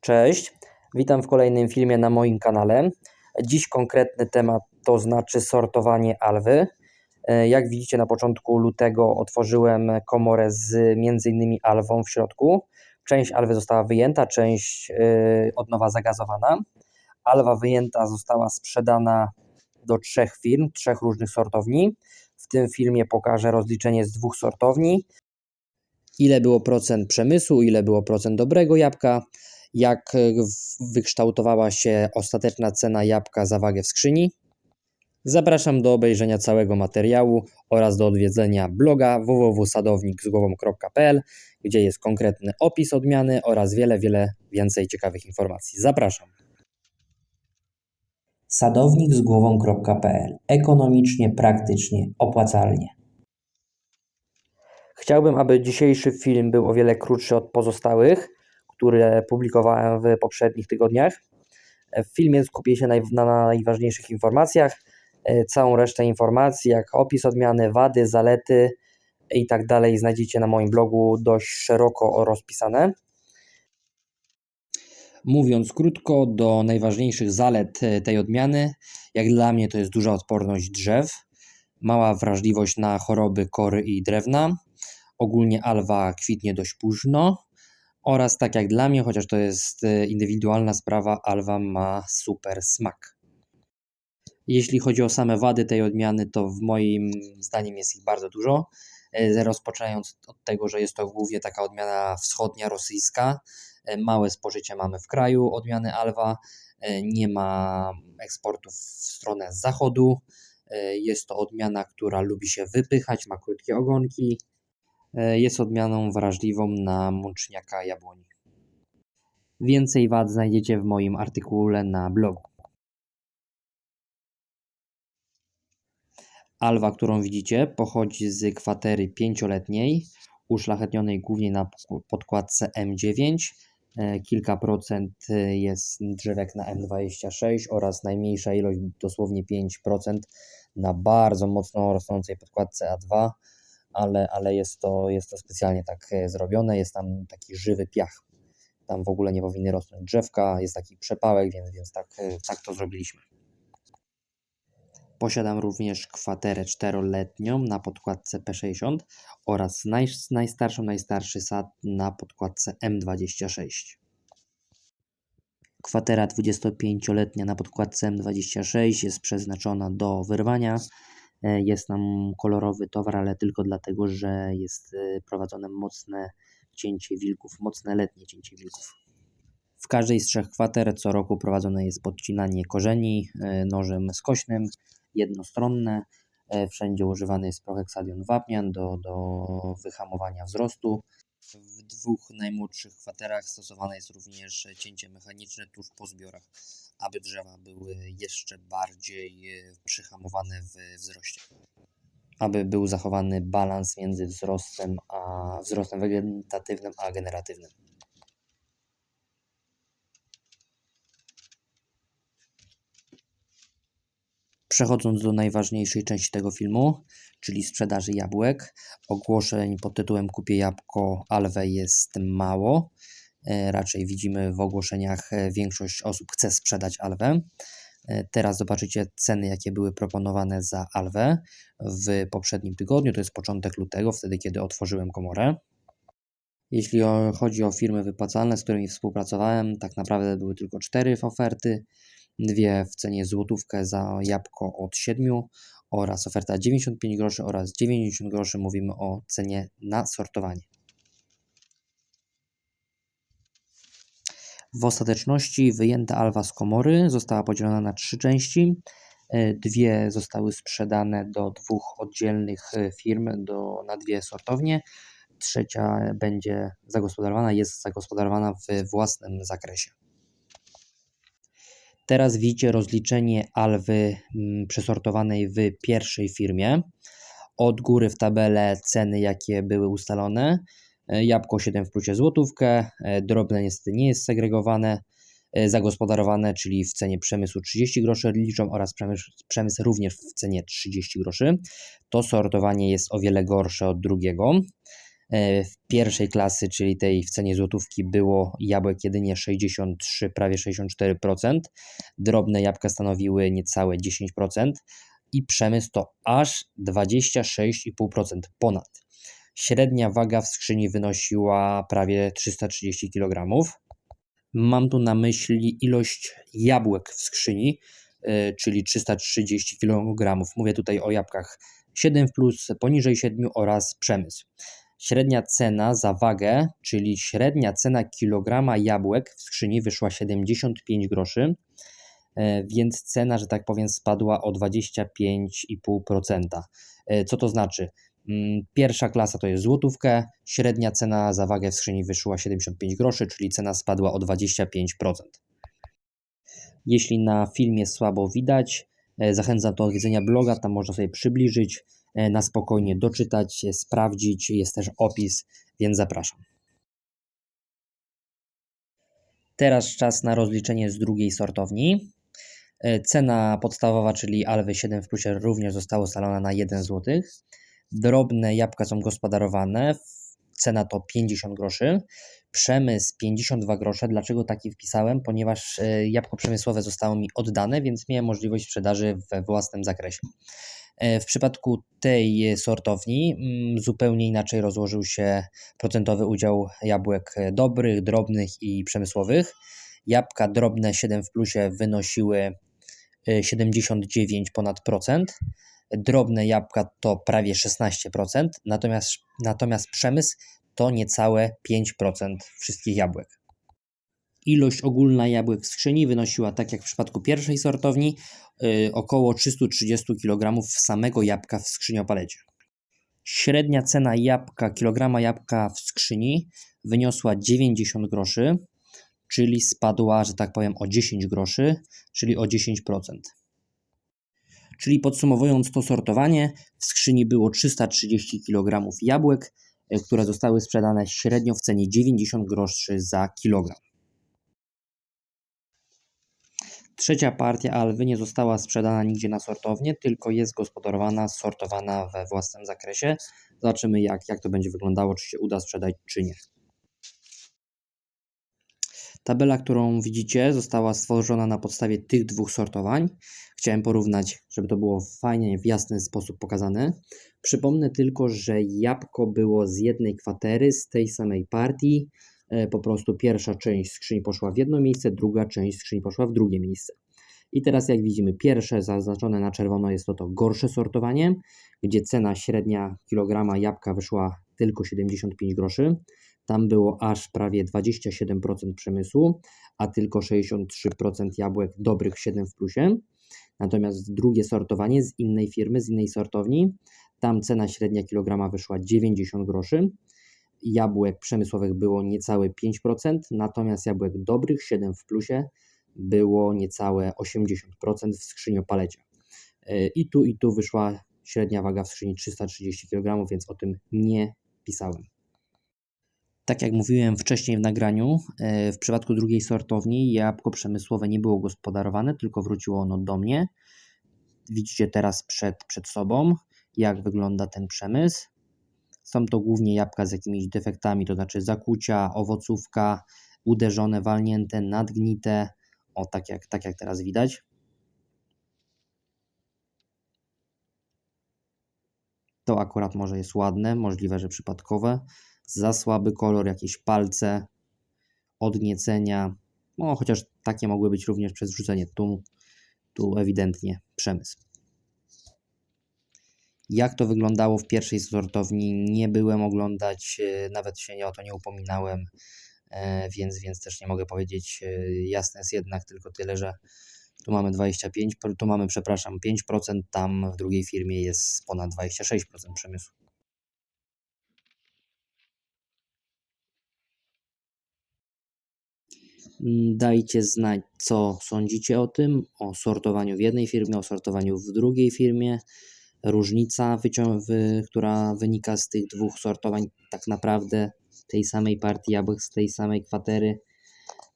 Cześć, witam w kolejnym filmie na moim kanale. Dziś konkretny temat to znaczy sortowanie alwy. E, Jak widzicie na początku lutego otworzyłem komorę z m.in. alwą w środku. Część alwy została wyjęta, część y, od nowa zagazowana. Alwa wyjęta została sprzedana do trzech firm, trzech różnych sortowni. W tym filmie pokażę rozliczenie z dwóch sortowni. Ile było procent przemysłu, ile było procent dobrego jabłka, jak e, wykształtowała się ostateczna cena jabłka za wagę w skrzyni. Zapraszam do obejrzenia całego materiału oraz do odwiedzenia bloga www.sadownikzgłową.pl, gdzie jest konkretny opis odmiany oraz wiele, wiele więcej ciekawych informacji. Zapraszam. Sadownikzgłową.pl Ekonomicznie, praktycznie, opłacalnie. Chciałbym, aby dzisiejszy film był o wiele krótszy od pozostałych, które publikowałem w poprzednich tygodniach. W filmie skupię się na najważniejszych informacjach. E, Całą resztę informacji, jak opis odmiany, wady, zalety i tak dalej, znajdziecie na moim blogu dość szeroko rozpisane. Mówiąc krótko, do najważniejszych zalet e, tej odmiany, jak dla mnie to jest duża odporność drzew, mała wrażliwość na choroby kory i drewna, ogólnie alwa kwitnie dość późno oraz tak jak dla mnie, chociaż to jest e, indywidualna sprawa, alwa ma super smak. Jeśli chodzi o same wady tej odmiany, to w moim zdaniem jest ich bardzo dużo. E, Rozpoczynając od tego, że jest to głównie taka odmiana wschodnia, rosyjska. E, Małe spożycie mamy w kraju odmiany Alwa. Nie ma eksportów w stronę zachodu. Jest to odmiana, która lubi się wypychać, ma krótkie ogonki. E, Jest odmianą wrażliwą na mączniaka jabłoni. Więcej wad znajdziecie w moim artykule na blogu. Alwa, którą widzicie, pochodzi z kwatery pięcioletniej, uszlachetnionej głównie na podkładce M9. E, Kilka procent e, jest drzewek na M26 oraz najmniejsza ilość, dosłownie 5% na bardzo mocno rosnącej podkładce A2, ale, ale jest, to, jest to specjalnie tak e, zrobione. Jest tam taki żywy piach. Tam w ogóle nie powinny rosnąć drzewka, jest taki przepałek, więc, więc tak, e, tak to zrobiliśmy. Posiadam również kwaterę czteroletnią na podkładce P60 oraz naj, najstarszą, najstarszy sad na podkładce M26. Kwatera 25-letnia na podkładce M26 jest przeznaczona do wyrwania. Jest nam kolorowy towar, ale tylko dlatego, że jest e, prowadzone mocne cięcie wilków, mocne letnie cięcie wilków. W każdej z trzech kwater co roku prowadzone jest podcinanie korzeni e, nożem skośnym, jednostronne. E, Wszędzie używany jest proheksadion wapnian do, do wyhamowania wzrostu. W dwóch najmłodszych kwaterach stosowane jest również cięcie mechaniczne tuż po zbiorach, aby drzewa były jeszcze bardziej e, przyhamowane w wzroście. Aby był zachowany balans między wzrostem a wzrostem wegetatywnym a generatywnym. Przechodząc do najważniejszej części tego filmu, czyli sprzedaży jabłek, ogłoszeń pod tytułem Kupię jabłko Alwę jest mało. E, Raczej widzimy w ogłoszeniach e, większość osób chce sprzedać Alwę. E, Teraz zobaczycie ceny, jakie były proponowane za Alwę w poprzednim tygodniu, to jest początek lutego, wtedy kiedy otworzyłem komorę. Jeśli chodzi o firmy wypłacalne, z którymi współpracowałem, tak naprawdę były tylko cztery oferty. Dwie w cenie złotówkę za jabłko od 7 oraz oferta 95 groszy oraz 90 groszy. Mówimy o cenie na sortowanie. W ostateczności wyjęta alwa z komory została podzielona na trzy części. E, Dwie zostały sprzedane do dwóch oddzielnych e, firm, do, na dwie sortownie. Trzecia będzie zagospodarowana, jest zagospodarowana w własnym zakresie. Teraz widzicie rozliczenie alwy mm, przesortowanej w pierwszej firmie. Od góry w tabelę ceny, jakie były ustalone. E, Jabłko 7 w plusie złotówkę, e, drobne niestety nie jest segregowane, e, zagospodarowane, czyli w cenie przemysłu 30 groszy liczą oraz przemysł, przemysł również w cenie 30 groszy. To sortowanie jest o wiele gorsze od drugiego. W pierwszej klasy, czyli tej w cenie złotówki, było jabłek jedynie 63, prawie 64%. Drobne jabłka stanowiły niecałe 10% i przemysł to aż 26,5% ponad. Średnia waga w skrzyni wynosiła prawie 330 kg. Mam tu na myśli ilość jabłek w skrzyni, y, czyli 330 kg. Mówię tutaj o jabłkach 7, poniżej 7 oraz przemysł. Średnia cena za wagę, czyli średnia cena kilograma jabłek w skrzyni wyszła 75 groszy, e, więc cena, że tak powiem, spadła o 25,5%. E, Co to znaczy? Mm, Pierwsza klasa to jest złotówkę, średnia cena za wagę w skrzyni wyszła 75 groszy, czyli cena spadła o 25%. Jeśli na filmie słabo widać, e, zachęcam do odwiedzenia bloga, tam można sobie przybliżyć, e, na spokojnie doczytać, e, sprawdzić, jest też opis, więc zapraszam. Teraz czas na rozliczenie z drugiej sortowni. Cena podstawowa, czyli Alwy 7 w plusie również została ustalona na 1 zł. Drobne jabłka są gospodarowane, cena to 50 groszy. Przemysł 52 grosze. Dlaczego taki wpisałem? Ponieważ e, jabłko przemysłowe zostało mi oddane, więc miałem możliwość sprzedaży we własnym zakresie. E, W przypadku tej sortowni mm, zupełnie inaczej rozłożył się procentowy udział jabłek e, dobrych, drobnych i przemysłowych. Jabłka drobne 7 w plusie wynosiły e, 79 ponad procent. Drobne jabłka to prawie 16%, natomiast, natomiast przemysł to niecałe 5% wszystkich jabłek. Ilość ogólna jabłek w skrzyni wynosiła, tak jak w przypadku pierwszej sortowni, yy, około 330 kg samego jabłka w skrzyniopalecie. Średnia cena jabłka, kilograma jabłka w skrzyni wyniosła 90 groszy, czyli spadła, że tak powiem, o 10 groszy, czyli o 10%. Czyli podsumowując to sortowanie, w skrzyni było 330 kg jabłek, e, które zostały sprzedane średnio w cenie 90 groszy za kilogram. Trzecia partia alwy nie została sprzedana nigdzie na sortownię, tylko jest gospodarowana, sortowana we własnym zakresie. Zobaczymy, jak, jak to będzie wyglądało, czy się uda sprzedać, czy nie. Tabela, którą widzicie, została stworzona na podstawie tych dwóch sortowań. Chciałem porównać, żeby to było fajnie, w jasny sposób pokazane. Przypomnę tylko, że jabłko było z jednej kwatery, z tej samej partii. E, Po prostu pierwsza część skrzyni poszła w jedno miejsce, druga część skrzyni poszła w drugie miejsce. I teraz, jak widzimy, pierwsze zaznaczone na czerwono jest to, to gorsze sortowanie, gdzie cena średnia kilograma jabłka wyszła tylko 75 groszy. Tam było aż prawie 27% przemysłu, a tylko 63% jabłek dobrych 7 w plusie. Natomiast drugie sortowanie z innej firmy, z innej sortowni, tam cena średnia kilograma wyszła 90 groszy. Jabłek przemysłowych było niecałe 5%, natomiast jabłek dobrych 7 w plusie było niecałe 80% w skrzyniopalecie. Yy, I tu i tu wyszła średnia waga w skrzyni 330 kg, więc o tym nie pisałem. Tak jak mówiłem wcześniej w nagraniu, e, w przypadku drugiej sortowni jabłko przemysłowe nie było gospodarowane, tylko wróciło ono do mnie. Widzicie teraz przed, przed sobą, jak wygląda ten przemysł. Są to głównie jabłka z jakimiś defektami, to znaczy zakłucia, owocówka, uderzone, walnięte, nadgnite. O, tak jak, tak jak teraz widać. To akurat może jest ładne, możliwe, że przypadkowe. Za słaby kolor, jakieś palce, odniecenia. No, chociaż takie mogły być również przez wrzucenie. Tu, tu ewidentnie przemysł. Jak to wyglądało w pierwszej sortowni, nie byłem oglądać, e, nawet się o to nie upominałem, e, więc, więc też nie mogę powiedzieć. e, Jasne jest jednak tylko tyle, że tu mamy 25, tu mamy, przepraszam, 5%, tam w drugiej firmie jest ponad 26% przemysłu. Dajcie znać, co sądzicie o tym, o sortowaniu w jednej firmie, o sortowaniu w drugiej firmie. Różnica, która wynika z tych dwóch sortowań, tak naprawdę tej samej partii jabłek, z tej samej kwatery.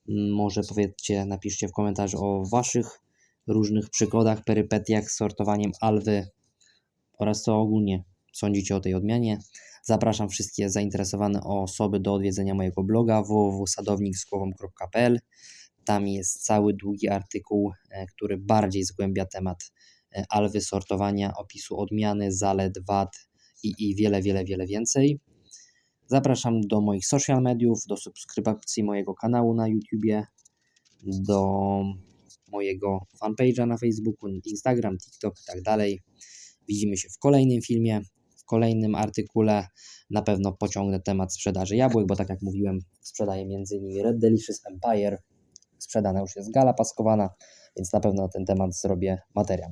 Mm, Może powiedzcie, napiszcie w komentarzu o Waszych różnych przygodach, perypetiach z sortowaniem alwy oraz co ogólnie sądzicie o tej odmianie. Zapraszam wszystkie zainteresowane osoby do odwiedzenia mojego bloga www.sadowniksgłową.pl. Tam jest cały długi artykuł, e, który bardziej zgłębia temat e, alwy, sortowania, opisu odmiany, zalet, wad i, i wiele, wiele, wiele więcej. Zapraszam do moich social mediów, do subskrypcji mojego kanału na YouTubie, do mojego fanpage'a na Facebooku, Instagram, TikTok i tak dalej. Widzimy się w kolejnym filmie, w kolejnym artykule. Na pewno pociągnę temat sprzedaży jabłek, bo tak jak mówiłem, sprzedaję m.in. Red Delicious Empire. Sprzedana już jest gala paskowana, więc na pewno na ten temat zrobię materiał.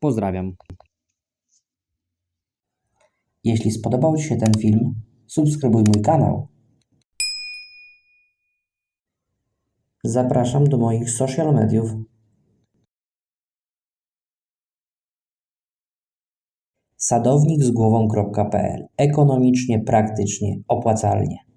Pozdrawiam. Jeśli spodobał Ci się ten film, subskrybuj mój kanał. Zapraszam do moich social mediów. Sadownik z głową.pl Ekonomicznie, praktycznie, opłacalnie.